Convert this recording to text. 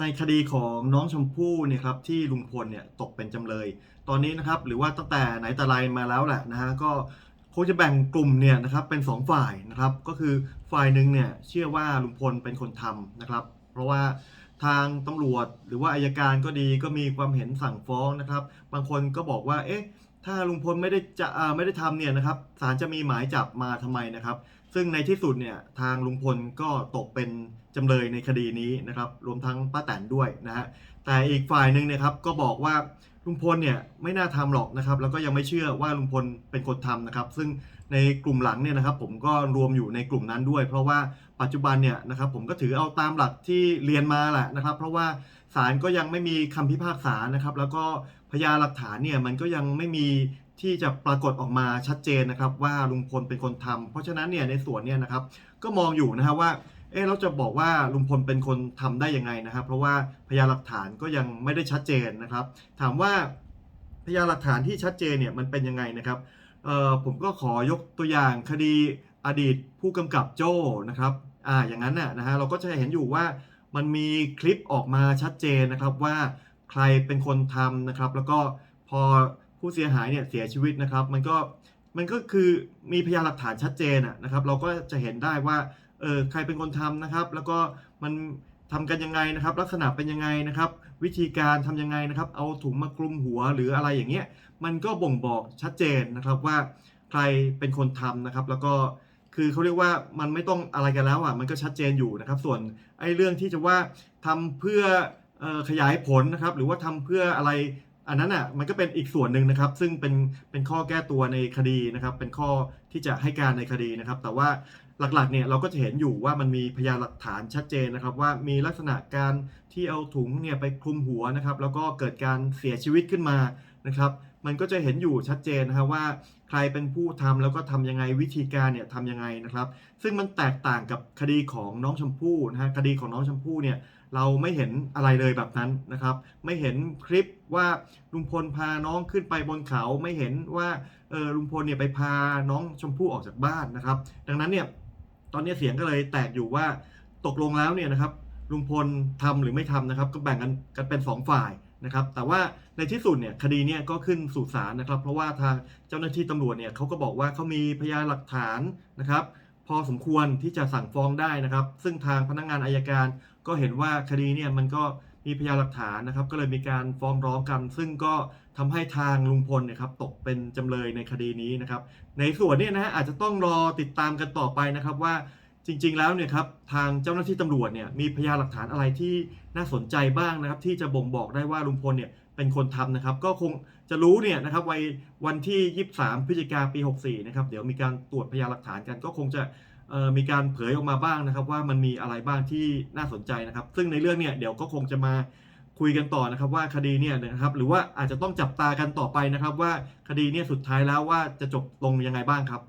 ในคดีของน้องชมพู่เนี่ยครับที่ลุงพลเนี่ยตกเป็นจำเลย ตอนนี้นะครับหรือว่าตั้งแต่ไหนแต่ไรมาแล้วแหละนะฮะก็คงจะแบ่งกลุ่มเนี่ยนะครับเป็นสองฝ่ายนะครับก็คือฝ่ายหนึ่งเนี่ยเชื่อว่าลุงพลเป็นคนทำนะครับ เพราะว่าทางตำรวจหรือว่าอายการก็ดีก็มีความเห็นสั่งฟ้องนะครับ บางคนก็บอกว่าเอ๊ะ ถ้าลุงพลไม่ได้จะไม่ได้ทำเนี่ยนะครับศาลจะมีหมายจับมาทำไมนะครับ ซึ่งในที่สุดเนี่ยทางลุงพลก็ตกเป็นจำเลยในคดีนี้นะครับ รวมทั้งป้าแตนด้วยนะฮะแต่อีกฝ่ายหนึ่งเนะครับก็บอกว่าลุงพลเนี่ยไม่น่าทำหรอกนะครับ แล้วก็ยังไม่เชื่อว่าลุงพลเป็นคนทำนะครับ ซึ่งในกลุ่มหลังเนี่ยนะครับ ผมก็รวมอยู่ในกลุ่มนั้นด้วย เพราะว่าปัจจุบันเนี่ยนะครับผมก็ถือเอาตามหลักที่เรียนมาแหละนะครับ เพราะว่า ศาลก็ยังไม่มีคำพิพากษานะครับ แล้วก็พยานหลักฐานเนี่ยมันก็ยังไม่มีที่จะปรากฏออกมาชัดเจนนะครับ ว่าลุงพลเป็นคนทำเพราะฉะนั้นเนี่ยในส่วนเนี่ยนะครับก็มองอยู่นะครับว่าเออเราจะบอกว่าลุงพลเป็นคนทำได้ยังไงนะครับ เพราะว่าพยานหลักฐานก็ยังไม่ได้ชัดเจนนะครับ ถามว่าพยานหลักฐานที่ชัดเจนเนี่ยมันเป็นยังไงนะครับเอ่อผมก็ขอยกตัวอย่างคดีอดีตผู้กำกับโจ้นะครับอ่าอย่างนั้นน่ะนะฮะเราก็จะเห็นอยู่ว่า มันมีคลิปออกมาชัดเจนนะครับว่าใครเป็นคนทำนะครับ แล้วก็พอผู้เสียหายเนี่ยเสียชีวิตนะครับ มันก็มันก็คือมีพยานหลักฐานชัดเจนนะครับ เราก็จะเห็นได้ว่าเออใครเป็นคนทำนะครับ แล้วก็มันทำกันยังไงนะครับ ลักษณะเป็นยังไงนะครับ วิธีการทำยังไงนะครับ เอาถุงมากลุมหัวหรืออะไรอย่างเงี้ยมันก็บ่งบอกชัดเจนนะครับว่าใครเป็นคนทำนะครับ แล้วก็ คือเขาเรียกว่ามันไม่ต้องอะไรกันแล้วอะมันก็ชัดเจนอยู่นะครับ ส่วนไอ้เรื่องที่จะว่าทำเพื่ออขยายผลนะครับ หรือว่าทำเพื่ออะไรอันนั้นอะมันก็เป็นอีกส่วนหนึ่งนะครับ ซึ่งเป็นเป็นข้อแก้ตัวในคดีนะครับ เป็นข้อที่จะให้การในคดีนะครับ แต่ว่าหลักๆเนี่ยเราก็จะเห็นอยู่ว่ามันมีพยานหลักฐานชัดเจนนะครับ ว่ามีลักษณะการที่เอาถุงเนี่ยไปคลุมหัวนะครับ แล้วก็เกิดการเสียชีวิตขึ้นมานะครับ มันก็จะเห็นอยู่ชัดเจนนะครับว่าใครเป็นผู้ทำแล้วก็ทำยังไงวิธีการเนี่ยทำยังไงนะครับ ซึ่งมันแตกต่างกับคดีของน้องชมพู่นะฮะคดีของน้องชมพู่เนี่ยเราไม่เห็นอะไรเลยแบบนั้นนะครับ ไม่เห็นคลิปว่าลุงพลพาน้องขึ้นไปบนเขาไม่เห็นว่าเออลุงพลเนี่ยไปพาน้องชมพู่ออกจากบ้านนะครับ ดังนั้นเนี่ยตอนนี้เสียงก็เลยแตกอยู่ว่าตกลงแล้วเนี่ยนะครับลุงพลทำหรือไม่ทำนะครับ ก็แบ่งกันกันเป็นสองฝ่าย นะครับแต่ว่าในที่สุดเนี่ยคดีเนี่ยก็ขึ้นสู่ศาลนะครับ เพราะว่าทางเจ้าหน้าที่ตำรวจเนี่ยเขาก็บอกว่าเขามีพยานหลักฐานนะครับ พอสมควรที่จะสั่งฟ้องได้นะครับ ซึ่งทางพนักงานอายการก็เห็นว่าคดีเนี่ยมันก็มีพยานหลักฐานนะครับ ก็เลยมีการฟ้องร้องกัน ซึ่งก็ทำให้ทางลุงพลเนี่ยครับตกเป็นจำเลยในคดีนี้นะครับ ในส่วนเนี้นะฮะอาจจะต้องรอติดตามกันต่อไปนะครับว่า จริงๆแล้วเนี่ยครับทางเจ้าหน้าที่ตำรวจเนี่ยมีพยานหลักฐานอะไรที่น่าสนใจบ้างนะครับ ที่จะบ่งบอกได้ว่าลุงพลเนี่ยเป็นคนทำนะครับ ก็คงจะรู้เนี่ยนะครับวัยวันที่ 23 พฤศจิกาปี 64 นะครับ เดี๋ยวมีการตรวจพยานหลักฐานกันก็คงจะมีการเผยออกมาบ้างนะครับ ว่ามันมีอะไรบ้างที่น่าสนใจนะครับ ซึ่งในเรื่องเนี่ยเดี๋ยวก็คงจะมาคุยกันต่อนะครับว่าคดีเนี่ยนะครับ หรือว่าอาจจะต้องจับตากันต่อไปนะครับ ว่าคดีเนี่ยสุดท้ายแล้วว่าจะจบลงยังไงบ้างครับ